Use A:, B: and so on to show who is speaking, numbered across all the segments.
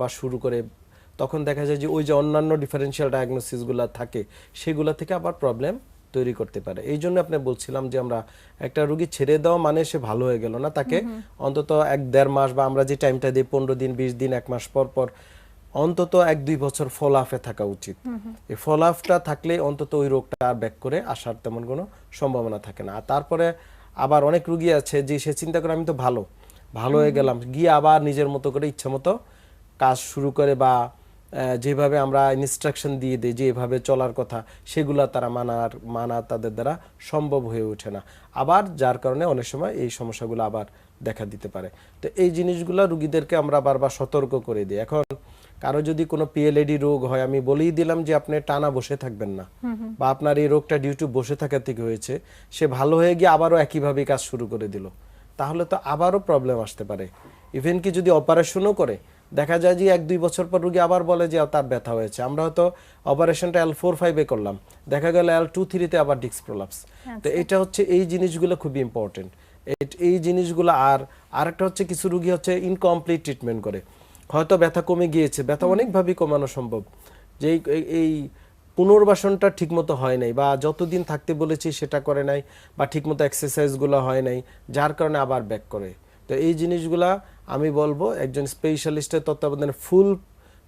A: আবার শুরু করে তখন দেখা যায় যে ওই যে অন্যান্য ডিফারেন্সিয়াল ডায়াগনোসিসগুলো থাকে সেগুলো থেকে আবার প্রবলেম তৈরি করতে পারে। এই জন্য আপনি বলছিলাম যে আমরা একটা রুগী ছেড়ে দেওয়া মানে সে ভালো হয়ে গেল না তাকে অন্তত এক দেড় মাস বা আমরা যে টাইমটা দিই পনেরো দিন বিশ দিন এক মাস পর পর অন্তত এক দুই বছর ফল আফে থাকা উচিত। এই ফল আফটা থাকলে অন্তত ওই রোগটা আর ব্যাক করে আসার তেমন কোনো সম্ভাবনা থাকে না। আর তারপরে আবার অনেক রুগী আছে যে সে চিন্তা করে আমি তো ভালো ভালো হয়ে গেলাম। গিয়ে আবার নিজের মতো করে ইচ্ছা মতো কাজ শুরু করে বা যেভাবে আমরা ইনস্ট্রাকশন দিয়ে দিই যে এভাবে চলার কথা সেগুলা তারা মানার মানা তাদের দ্বারা সম্ভব হয়ে ওঠে না। আবার যার কারণে অনেক সময় এই সমস্যাগুলো আবার দেখা দিতে পারে। তো এই জিনিসগুলো রুগীদেরকে আমরা বারবার সতর্ক করে দিই। এখন কারও যদি কোনো পিএলএডি রোগ হয় আমি বলেই দিলাম যে আপনি টানা বসে থাকবেন না। বা আপনার এই রোগটা ডিউ টু বসে থাকার থেকে হয়েছে সে ভালো হয়ে গিয়ে আবারও একইভাবে কাজ শুরু করে দিল। তাহলে তো আবারও প্রবলেম আসতে পারে। ইভেন কি যদি অপারেশনও করে দেখা যায় যে এক দুই বছর পর রুগী আবার বলে যে তার ব্যথা হয়েছে। আমরা হয়তো অপারেশনটা এল ফোর ফাইভে করলাম। দেখা গেল এল টু থ্রিতে আবার ডিস্ক প্রলাপস তো এটা হচ্ছে এই জিনিসগুলো খুবই ইম্পর্টেন্ট এই জিনিসগুলো আর আরেকটা হচ্ছে কিছু রুগী হচ্ছে ইনকমপ্লিট ট্রিটমেন্ট করে। হয়তো ব্যথা কমে গিয়েছে। ব্যথা অনেকভাবেই কমানো সম্ভব। যে এই পুনর্বাসনটা ঠিকমতো হয় নাই বা যতদিন থাকতে বলেছি সেটা করে নাই বা ঠিকমতো এক্সারসাইজগুলো হয় নাই যার কারণে আবার ব্যাক করে। তো এই জিনিসগুলা আমি বলব একজন স্পেশালিস্টের তত্ত্বাবধানে ফুল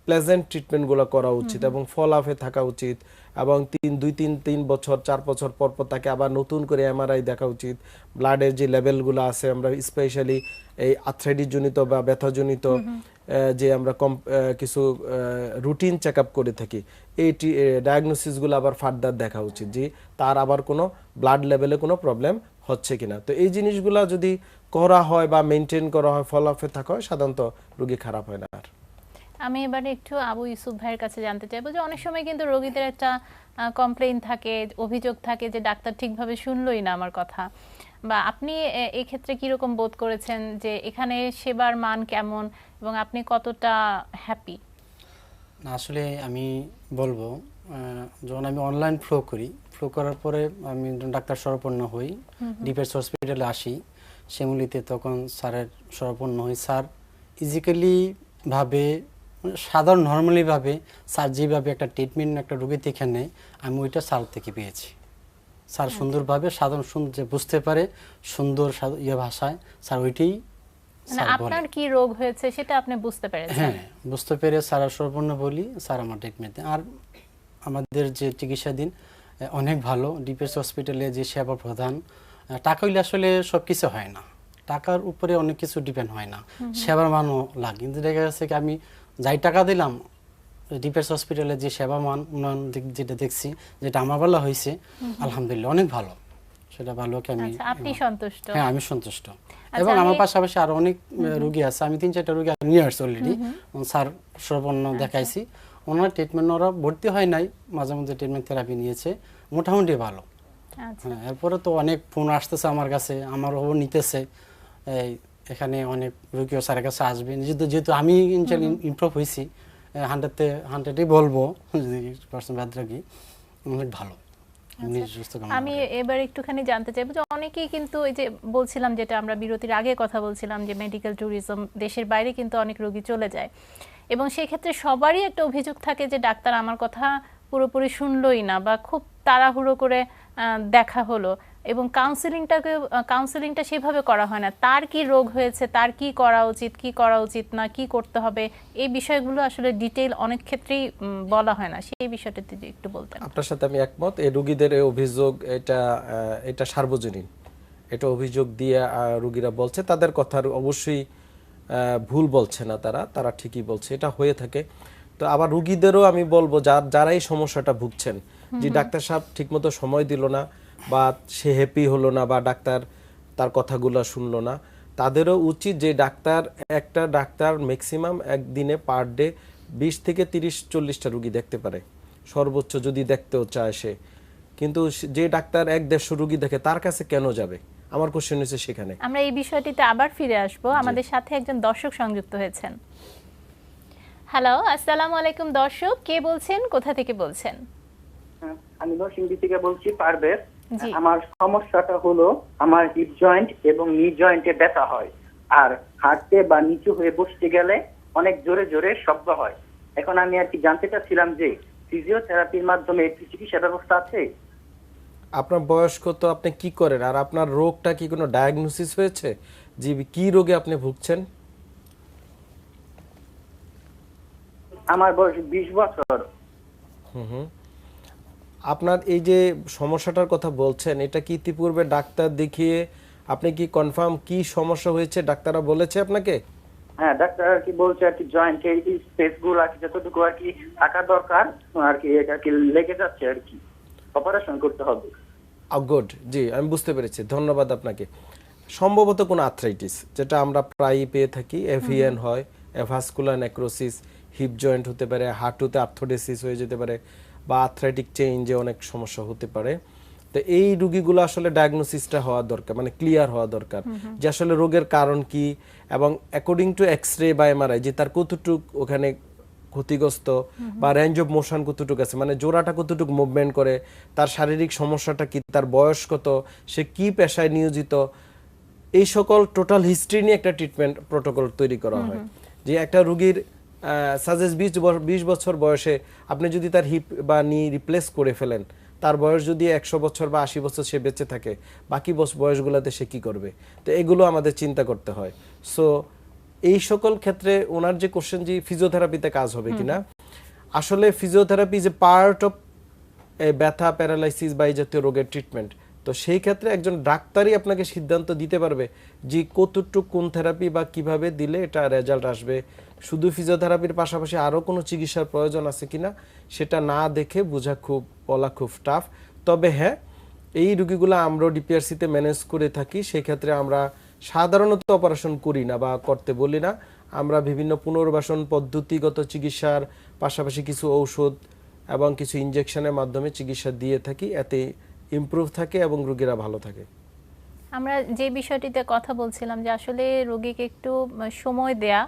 A: প্লেজেন্ট ট্রিটমেন্টগুলো করা উচিত এবং ফলাফে থাকা উচিত এবং তিন দুই তিন তিন বছর চার বছর পর পর তাকে আবার নতুন করে এমআরআই দেখা উচিত। ব্লাডের যে লেভেলগুলো আছে আমরা স্পেশালি এই আথ্রাইটিস জনিত বা ব্যথাজনিত যে আমরা কম কিছু রুটিন চেক আপ করে থাকি এই ডায়াগনোসিসগুলো আবার ফার্দার দেখা উচিত যে তার আবার কোনো ব্লাড লেভেলে কোনো প্রবলেম হচ্ছে কিনা। তো এই জিনিসগুলো যদি করা হয় বা মেনটেন করা হয় ফলাফে থাকা হয় সাধারণত রোগী খারাপ হয় না আর।
B: আমি এবারে একটু আবু ইউসুফ ভাইয়ের কাছে জানতে চাইব যে অনেক সময় কিন্তু রোগীদের একটা কমপ্লেইন থাকে অভিযোগ থাকে যে ডাক্তার ঠিকভাবে শুনলই না আমার কথা। বা আপনি এ- এই ক্ষেত্রে কীরকম বোধ করেছেন যে এখানে সেবার মান কেমন এবং আপনি কতটা হ্যাপি
C: না আসলে আমি বলব যখন আমি অনলাইন ফ্লো করি ফ্লো করার পরে আমি ডাক্তার সরপন্ন হই। ডিফেন্স হসপিটালে আসি। সেমুলিতে তখন স্যারের সরপন্ন হই। স্যার ইজিক্যালি ভাবে সাধারণ নর্মালি ভাবে স্যার যেভাবে একটা ট্রিটমেন্ট একটা রোগীতে এখানে আমি ওইটা স্যার থেকে পেয়েছি। স্যার সুন্দরভাবে সাধারণ সুন্দর যে বুঝতে পারে সুন্দর ইয়ে ভাষায় স্যার ওইটাই
B: মানে আপনার কি রোগ হয়েছে সেটা আপনি বুঝতে পেরেছেন?
C: হ্যাঁ বুঝতে পেরে স্যার সর্বর্ণ বলি স্যার আমার ট্রিটমেন্ট আর আমাদের যে চিকিৎসাধীন আহ, অনেক ভালো। ডিপিএস হসপিটালে যে সেবা প্রদান টাকা হইলে আসলে সব কিছু হয় না। টাকার উপরে অনেক কিছু ডিপেন্ড হয় না। সেবার মানও লাগে। কিন্তু দেখা যাচ্ছে কি আমি যাই টাকা দিলাম ডিপিএস হসপিটালে যে সেবা মান উন্নয়ন দিক- যেটা দেখছি যেটা আমার বেলা হয়েছে আলহামদুলিল্লাহ অনেক ভালো। সেটা ভালো কি আমি
B: আচ্ছা আপনি সন্তুষ্ট?
C: হ্যাঁ আমি সন্তুষ্ট। এবং আমার পাশাপাশি আরও অনেক রোগী আছে। আমি তিন চারটা রোগী নিয়ে আসছি অলরেডি স্যার সর্বন্ন
B: আচ্ছা।
C: দেখাইছি। ওনার ট্রিটমেন্ট ওরা ভর্তি হয় নাই মাঝে মধ্যে ট্রিটমেন্ট থেরাপি নিয়েছে মোটামুটি ভালো।
B: আচ্ছা।
C: হ্যাঁ এরপরে তো অনেক ফোন আসতেছে আমার কাছে আমারও নিতেছে। এই এখানে অনেক রোগীও স্যারের কাছে আসবে। যেহেতু যেহেতু আমি ইমপ্রুভ হয়েছি হান্ড্রেডতে হান্ড্রেডই বলব পার্সেন্ট বাদ রাখি অনেক ভালো।
B: আচ্ছা। আমি এবার একটুখানি জানতে চাইব যে অনেকেই কিন্তু এই যে বলছিলাম যেটা আমরা বিরতির আগে কথা বলছিলাম যে মেডিকেল ট্যুরিজম দেশের বাইরে কিন্তু অনেক রোগী চলে যায়। এবং সেই ক্ষেত্রে সবারই একটা অভিযোগ থাকে যে ডাক্তার আমার কথা পুরোপুরি শুনলই না বা খুব তাড়াহুড়ো করে দেখা হলো এবং কাউন্সিলিংটাকে কাউন্সিলিংটা সেভাবে করা হয় না। তার কি রোগ হয়েছে, তার কি করা উচিত, কি করা উচিত না, কি করতে হবে, এই বিষয়গুলো আসলে ডিটেইল অনেক ক্ষেত্রেই বলা হয় না। সেই বিষয়টা যদি একটু বলতেন।
A: আপনার সাথে আমি একমত, এই রুগীদের অভিযোগ এটা এটা সার্বজনীন। এটা অভিযোগ দিয়ে রুগীরা বলছে, তাদের কথার অবশ্যই ভুল বলছে না তারা তারা ঠিকই বলছে এটা হয়ে থাকে। তো আবার রুগীদেরও আমি বলব যার যারা এই সমস্যাটা ভুগছেন যে ডাক্তার সাহেব ঠিকমতো সময় দিল না বা সে হ্যাপি হলো না বা ডাক্তার তার কথাগুলো শুনলো না তাদেরও উচিত যে ডাক্তার একটা ডাক্তার ম্যাক্সিমাম একদিনে পার ডে বিশ থেকে তিরিশ চল্লিশটা রুগী দেখতে পারে। সর্বোচ্চ যদি দেখতেও চায় সে। কিন্তু যে ডাক্তার এক দেড়শো রুগী দেখে তার কাছে কেন যাবে? আমার কোশ্চেন হচ্ছে সেখানে।
B: আমরা এই বিষয়টিতে আবার ফিরে আসব। আমাদের সাথে একজন দর্শক সংযুক্ত হয়েছেন। হ্যালো আসসালামু আলাইকুম দর্শক। কে বলছেন? কোথা থেকে বলছেন?
D: হ্যাঁ, আমি নরসিংদী থেকে বলছি পারবের
B: জি।
D: আমার সমস্যাটা হলো আমার হিপ জয়েন্ট এবং নি জয়েন্টে ব্যথা হয়। আর হাঁটতে বা নিচু হয়ে বসতে গেলে অনেক জোরে জোরে শব্দ হয়। এখন আমি আর কি জানতে চাচ্ছিলাম যে ফিজিওথেরাপির মাধ্যমে চিকিৎসা ব্যবস্থা আছে?
A: আপনার বয়স কত আপনি কি করেন? আর আপনার রোগটা কি কোনো ডায়াগনোসিস হয়েছে? যে কি রোগে আপনি ভুগছেন?
D: আমার বয়স বিশ বছর।
A: হুম হুম। আপনার এই যে সমস্যাটার কথা বলছেন এটা কি ইতিপূর্বে ডাক্তার দেখিয়ে আপনি কি কনফার্ম কি সমস্যা হয়েছে ডাক্তাররা বলেছে আপনাকে?
D: হ্যাঁ ডাক্তার আর কি বলছে আর কি জয়েন্টের এই স্পেসগুলো আর কি যতটুকু আর কি থাকা দরকার আর কি এটা আর কি লেগে যাচ্ছে আর কি। অপারেশন করতে হবে।
A: গুড জি আমি বুঝতে পেরেছি। ধন্যবাদ আপনাকে। সম্ভবত কোনো আর্থ্রাইটিস যেটা আমরা প্রায়ই পেয়ে থাকি। এভিএন হয় অ্যাভাসকুলার নেক্রোসিস হিপ জয়েন্ট হতে পারে হাঁটুতে আর্থোডেসিস হয়ে যেতে পারে বা আর্থ্রাইটিক চেঞ্জে অনেক সমস্যা হতে পারে। তো এই রুগীগুলো আসলে ডায়াগনোসিসটা হওয়া দরকার মানে ক্লিয়ার হওয়া দরকার। যে আসলে রোগের কারণ কি এবং অ্যাকর্ডিং টু এক্স রে বা এমআরআই যে তার কতটুক ওখানে ক্ষতিগ্রস্ত বা রেঞ্জ অফ মোশন কতটুকু আছে? মানে জোড়াটা কতটুকু মুভমেন্ট করে? তার শারীরিক সমস্যাটা কি? তার বয়স কত? সে কি পেশায় নিয়োজিত? এই সকল টোটাল হিস্ট্রি নিয়ে একটা ট্রিটমেন্ট প্রোটোকল তৈরি করা হয়। যে একটা রুগীর সাজেস বিশ বিশ বছর বয়সে আপনি যদি তার হিপ বা নি রিপ্লেস করে ফেলেন তার বয়স যদি একশো বছর বা আশি বছর সে বেঁচে থাকে বাকি বয়সগুলোতে সে কি করবে? তো এগুলো আমাদের চিন্তা করতে হয়। সো এই সকল ক্ষেত্রে ওনার যে কোশ্চেন যে ফিজিওথেরাপিতে কাজ হবে কিনা আসলে ফিজিওথেরাপি যে পার্ট অফ ব্যথা প্যারালাইসিস বা এই জাতীয় রোগের ট্রিটমেন্ট তো সেই ক্ষেত্রে একজন ডাক্তারই আপনাকে সিদ্ধান্ত দিতে পারবে যে কতটুকু কোন থেরাপি বা কীভাবে দিলে এটা রেজাল্ট আসবে। শুধু ফিজিওথেরাপির পাশাপাশি আরও কোনো চিকিৎসার প্রয়োজন আছে কিনা সেটা না দেখে বোঝা খুব বলা খুব টাফ তবে হ্যাঁ এই রুগীগুলো আমরাও ডিপিআরসিতে ম্যানেজ করে থাকি সেক্ষেত্রে আমরা সাধারণত অপারেশন করি না বা করতে বলি না। আমরা বিভিন্ন পুনর্বাসন পদ্ধতিগত চিকিৎসার পাশাপাশি কিছু ঔষধ এবং কিছু ইনজেকশনের মাধ্যমে চিকিৎসা দিয়ে থাকি। এতে ইমপ্রুভ থাকে এবং রোগীরা ভালো থাকে।
B: আমরা যে বিষয়টিতে কথা বলছিলাম যে আসলে রোগীকে একটু সময় দেয়া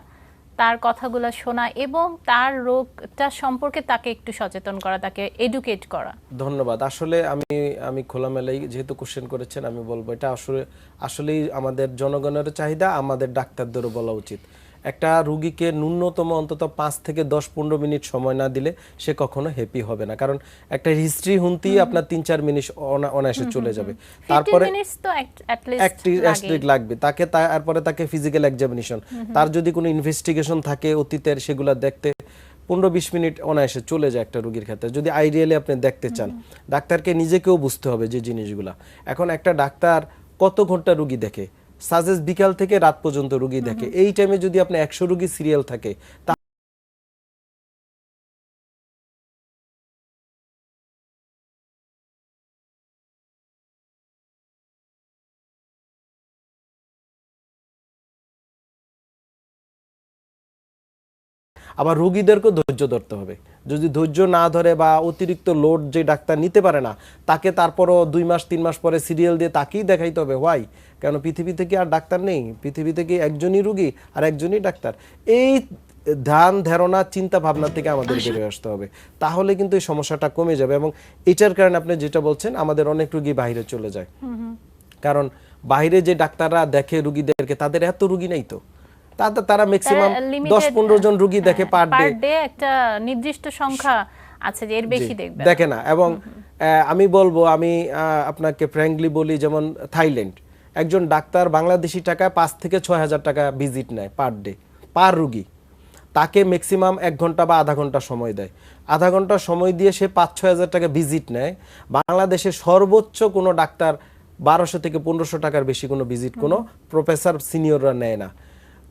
B: তার কথাগুলো শোনা এবং তার রোগটা সম্পর্কে তাকে একটু সচেতন করা, তাকে এডুকেট করা।
A: ধন্যবাদ। আসলে আমি আমি খোলামেলাই যেহেতু কোশ্চেন করেছেন, আমি বলব এটা আসলে, আসলেই আমাদের জনগণের চাহিদা, আমাদের ডাক্তারদেরও বলা উচিত। একটা রুগীকে ন্যূনতম অন্তত পাঁচ থেকে দশ পনেরো মিনিট সময় না দিলে সে কখনো হ্যাপি হবে না। কারণ একটা হিস্ট্রি হুনতেই আপনার তিন চার মিনিট অনা- অনায়াসে চলে যাবে। তারপরে লাগবে। তাকে তারপরে তাকে ফিজিক্যাল এক্সামিনেশন তার যদি কোনো ইনভেস্টিগেশন থাকে অতীতের সেগুলো দেখতে পনেরো বিশ মিনিট অনায়াসে চলে যায় একটা রুগীর ক্ষেত্রে। যদি আইডিয়ালি আপনি দেখতে চান ডাক্তারকে নিজেকেও বুঝতে হবে যে জিনিসগুলা। এখন একটা ডাক্তার কত ঘণ্টা রুগী দেখে? সাজেস বিকাল থেকে রাত পর্যন্ত রুগী দেখে। এই টাইমে যদি আপনি একশো রুগী সিরিয়াল থাকে আবার রোগীদেরকেও ধৈর্য ধরতে হবে। যদি ধৈর্য না ধরে বা অতিরিক্ত লোড যে ডাক্তার নিতে পারে না তাকে তারপরও দুই মাস তিন মাস পরে সিরিয়াল দিয়ে তাকেই দেখাইতে হবে। হোয়াই কেন পৃথিবীতে কি আর ডাক্তার নেই। পৃথিবী থেকে একজনই রুগী আর একজনই ডাক্তার। এই ধ্যান ধারণা চিন্তা ভাবনা থেকে আমাদের বেরিয়ে আসতে হবে। তাহলে কিন্তু এই সমস্যাটা কমে যাবে এবং এটার কারণে আপনি যেটা বলছেন আমাদের অনেক রুগী বাইরে চলে যায়। কারণ বাইরে যে ডাক্তাররা দেখে রুগীদেরকে তাদের এত রুগী নেই তো। তাদের তারা ম্যাক্সিমাম দশ পনেরো জন রুগী দেখে পার ডে
B: একটা নির্দিষ্ট সংখ্যা আছে যে এর বেশি দেখবে।
A: দেখে না। এবং আমি বলব আমি আপনাকে ফ্র্যাঙ্কলি বলি যেমন থাইল্যান্ড। একজন ডাক্তার বাংলাদেশি টাকায় পাঁচ থেকে ছয় হাজার টাকা ভিজিট নেয় পার ডে পার রুগী। তাকে ম্যাক্সিমাম এক ঘণ্টা বা আধা ঘণ্টা সময় দেয়। আধা ঘণ্টা সময় দিয়ে সে পাঁচ ছয় হাজার টাকা ভিজিট নেয়। বাংলাদেশে সর্বোচ্চ কোনো ডাক্তার বারোশো থেকে পনেরোশো টাকার বেশি কোনো ভিজিট কোনো প্রফেসর সিনিয়ররা নেয় না।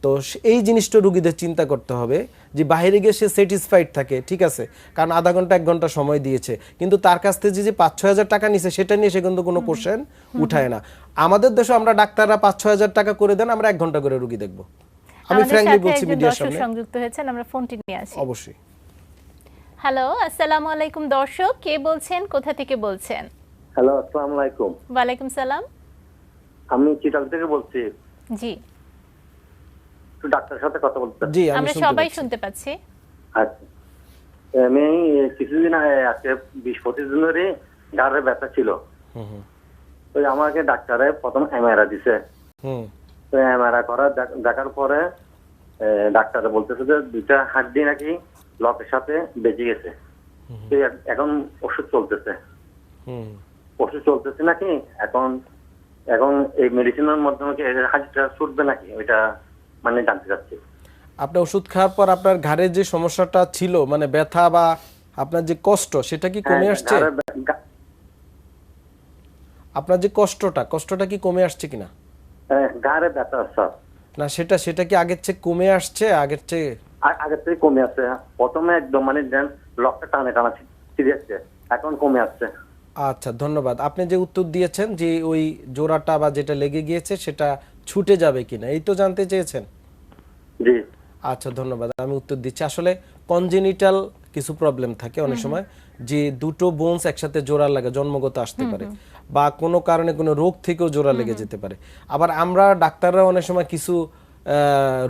A: তো এই জিনিসটা রুগীদের চিন্তা করতে হবে যে বাইরে গিয়ে সে স্যাটিসফাইড থাকে ঠিক আছে? কারণ আধা ঘণ্টা এক ঘণ্টা সময় দিয়েছে। কিন্তু তার কাছ থেকে যে পাঁচ ছয় হাজার টাকা নিছে সেটা নিয়ে সে কিন্তু কোনো কোশ্চেন উঠায় না। আমাদের দেশে আমরা ডাক্তাররা পাঁচ ছয় হাজার টাকা করে দেন আমরা এক ঘণ্টা করে রুগী দেখব। আমি ফ্র্যাঙ্কলি বলছি মিডিয়ার
B: দর্শক
A: সামনে।
B: সংযুক্ত হয়েছেন আমরা ফোনটি নিয়ে আসি।
A: অবশ্যই।
B: হ্যালো আসসালামু আলাইকুম দর্শক কে বলছেন কোথা থেকে বলছেন?
D: হ্যালো আসসালামু আলাইকুম।
B: ওয়ালাইকুম সালাম।
D: আমি চিটাল থেকে বলছি।
B: জি।
D: একটু ডাক্তারের সাথে কথা বলতে।
A: জি
B: আমরা সবাই শুনতে পাচ্ছি।
D: আচ্ছা। আমি কিছুদিন আগে আজকে বিশ পঁচিশ দিন ধরে গাড়ে ব্যথা ছিল। তো আমাকে ডাক্তারে প্রথম এমআরআই দিছে। তো এমআরআই করা দেখার পরে ডাক্তার বলতেছে যে দুইটা হাড্ডি নাকি লকের সাথে বেঁচে গেছে। তো এখন ওষুধ চলতেছে। ওষুধ চলতেছে নাকি? এখন এখন এই মেডিসিনের মাধ্যমে হাড্ডিটা ছুটবে নাকি? ওইটা মানে জানতে চাচ্ছি।
A: আপনি ওষুধ খাওয়ার পর আপনার ঘাড়ের যে সমস্যাটা ছিল মানে ব্যথা বা আপনার যে কষ্ট সেটা কি কমে
D: হ্যাঁ,
A: আসছে? আপনার যে কষ্টটা কষ্টটা কি কমে আসছে কিনা?
D: হ্যাঁ, ঘাড়ে ব্যথা স্যার।
A: না সেটা সেটা কি আগের চেয়ে কমে আসছে? আগের চেয়ে
D: আগের থেকে কমে আসছে প্রথমে একদম মানে দেন লকটা টানে টানা ছিঁড়ে এখন কমে আসছে।
A: আচ্ছা ধন্যবাদ। আপনি যে উত্তর দিয়েছেন যে ওই জোড়াটা বা যেটা লেগে গিয়েছে সেটা ছুটে যাবে কিনা এই তো জানতে চেয়েছেন?
D: জি।
A: আচ্ছা ধন্যবাদ আমি উত্তর দিচ্ছি। আসলে কনজেনিটাল কিছু প্রবলেম থাকে অনেক সময় যে দুটো বোনস একসাথে জোড়া লাগে জন্মগত আসতে পারে বা কোনো কারণে কোনো রোগ থেকেও জোড়া লেগে যেতে পারে। আবার আমরা ডাক্তাররা অনেক সময় কিছু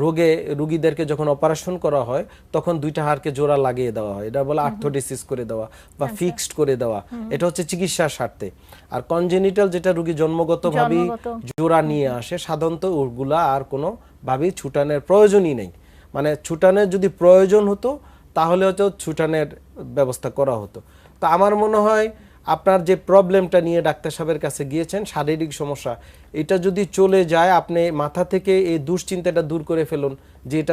A: রোগে রুগীদেরকে যখন অপারেশন করা হয় তখন দুইটা হাড়কে জোড়া লাগিয়ে দেওয়া হয়। এটা বলে আর্থোডিসিস করে দেওয়া বা ফিক্সড করে দেওয়া। এটা হচ্ছে চিকিৎসার স্বার্থে। আর কনজেনিটাল যেটা রুগী জন্মগতভাবেই
B: জন্মগত।
A: জোড়া নিয়ে আসে সাধারণত ওগুলা আর কোনো ভাবেই ছুটানের প্রয়োজনই নেই। মানে ছুটানের যদি প্রয়োজন হতো তাহলে হয়তো ছুটানের ব্যবস্থা করা হতো। তো আমার মনে হয় আপনার যে প্রবলেমটা নিয়ে ডাক্তার সাহেবের কাছে গিয়েছেন, শারীরিক সমস্যা, এটা যদি চলে যায়, আপনি মাথা থেকে এই দুশ্চিন্তাটা দূর করে ফেলুন যে এটা